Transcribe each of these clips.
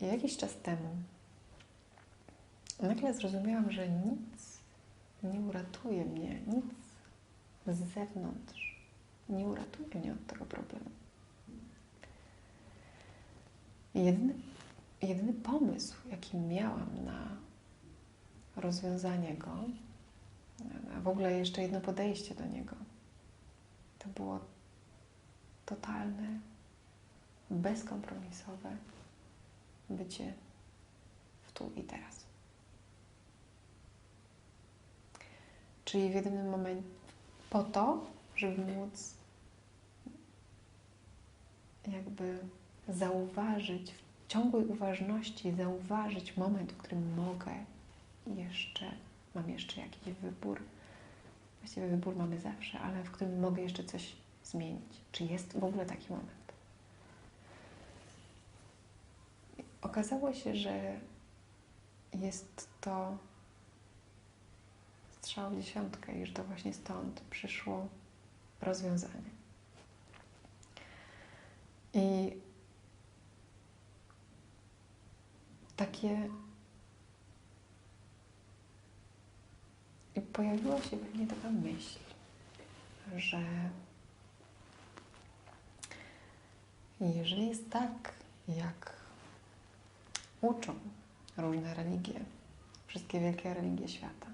Jakiś czas temu nagle zrozumiałam, że nic nie uratuje mnie, nic z zewnątrz nie uratuje mnie od tego problemu. Jedyny, jedyny pomysł, jaki miałam na rozwiązanie go, a w ogóle jeszcze jedno podejście do niego, to było totalne, bezkompromisowe bycie w tu i teraz. Czyli w jednym momencie po to, żeby móc jakby zauważyć w ciągłej uważności, zauważyć moment, w którym mogę jeszcze, mam jeszcze jakiś wybór. Właściwie wybór mamy zawsze, ale w którym mogę jeszcze coś zmienić. Czy jest w ogóle taki moment? Okazało się, że jest to strzał w dziesiątkę i że to właśnie stąd przyszło rozwiązanie. I takie i pojawiła się we mnie taka myśl, że jeżeli jest tak, jak uczą różne religie, wszystkie wielkie religie świata,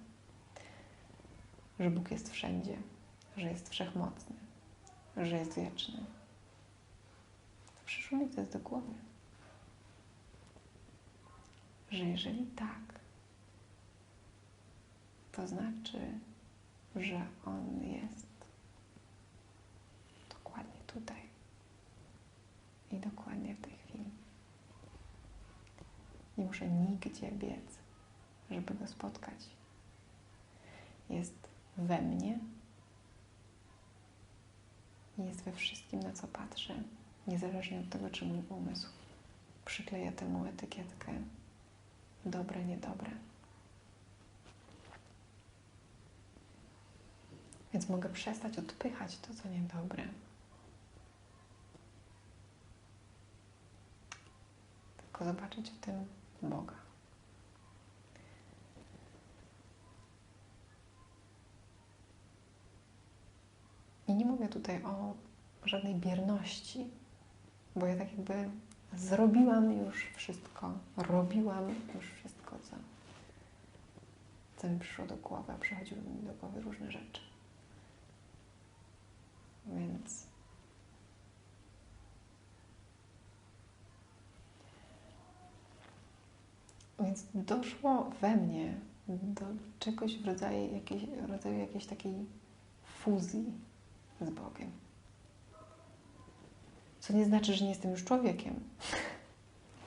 że Bóg jest wszędzie, że jest wszechmocny, że jest wieczny, przyszło mi to do głowy, że jeżeli tak, to znaczy, że On jest dokładnie tutaj i dokładnie w tej chwili. Nie muszę nigdzie biec, żeby Go spotkać. Jest we mnie jest we wszystkim, na co patrzę, niezależnie od tego, czy mój umysł przykleja temu etykietkę dobre, niedobre. Więc mogę przestać odpychać to, co niedobre. Tylko zobaczyć w tym Boga. I nie mówię tutaj o żadnej bierności, bo ja tak jakby zrobiłam już wszystko, robiłam już wszystko, co, co mi przyszło do głowy, a przychodziły mi do głowy różne rzeczy. Więc Więc doszło we mnie do czegoś w rodzaju jakiejś, rodzaju jakiejś takiej fuzji z Bogiem. Co nie znaczy, że nie jestem już człowiekiem.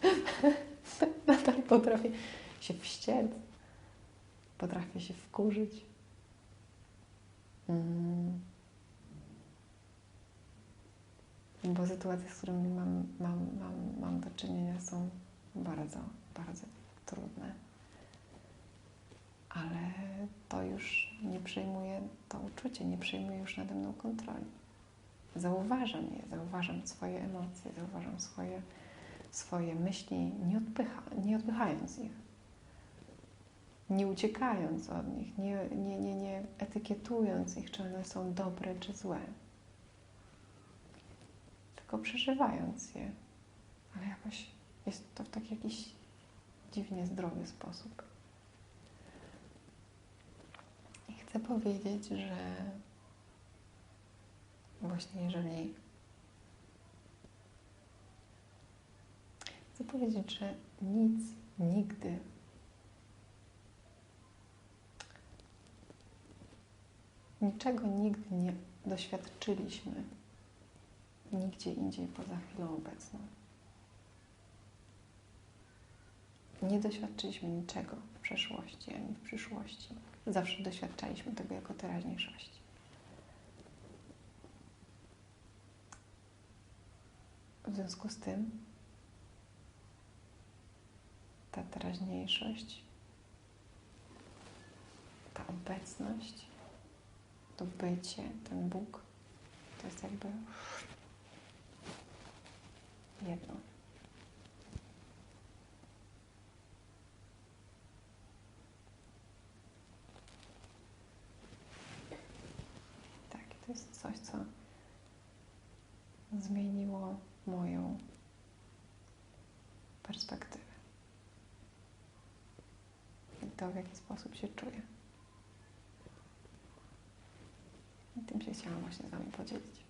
Nadal potrafię się wściec, potrafię się wkurzyć. Mm. Bo sytuacje, z którymi mam, mam, mam, mam do czynienia, są bardzo, bardzo trudne. Ale to już nie przejmuje, to uczucie nie przejmuje już nade mną kontroli. Zauważam je, zauważam swoje emocje, zauważam swoje, swoje myśli, nie, odpycha, nie odpychając ich, nie uciekając od nich, nie, nie, nie, nie etykietując ich, czy one są dobre czy złe, tylko przeżywając je. Ale jakoś jest to w taki jakiś dziwnie zdrowy sposób. I chcę powiedzieć, że właśnie jeżeli chcę powiedzieć, że nic nigdy niczego nigdy nie doświadczyliśmy nigdzie indziej poza chwilą obecną. Nie doświadczyliśmy niczego w przeszłości ani w przyszłości. Zawsze doświadczaliśmy tego jako teraźniejszości. W związku z tym ta teraźniejszość, ta obecność, to bycie, ten Bóg, to jest jakby jedno. To jest coś, co zmieniło moją perspektywę. I to, w jaki sposób się czuję. I tym się chciałam właśnie z Wami podzielić.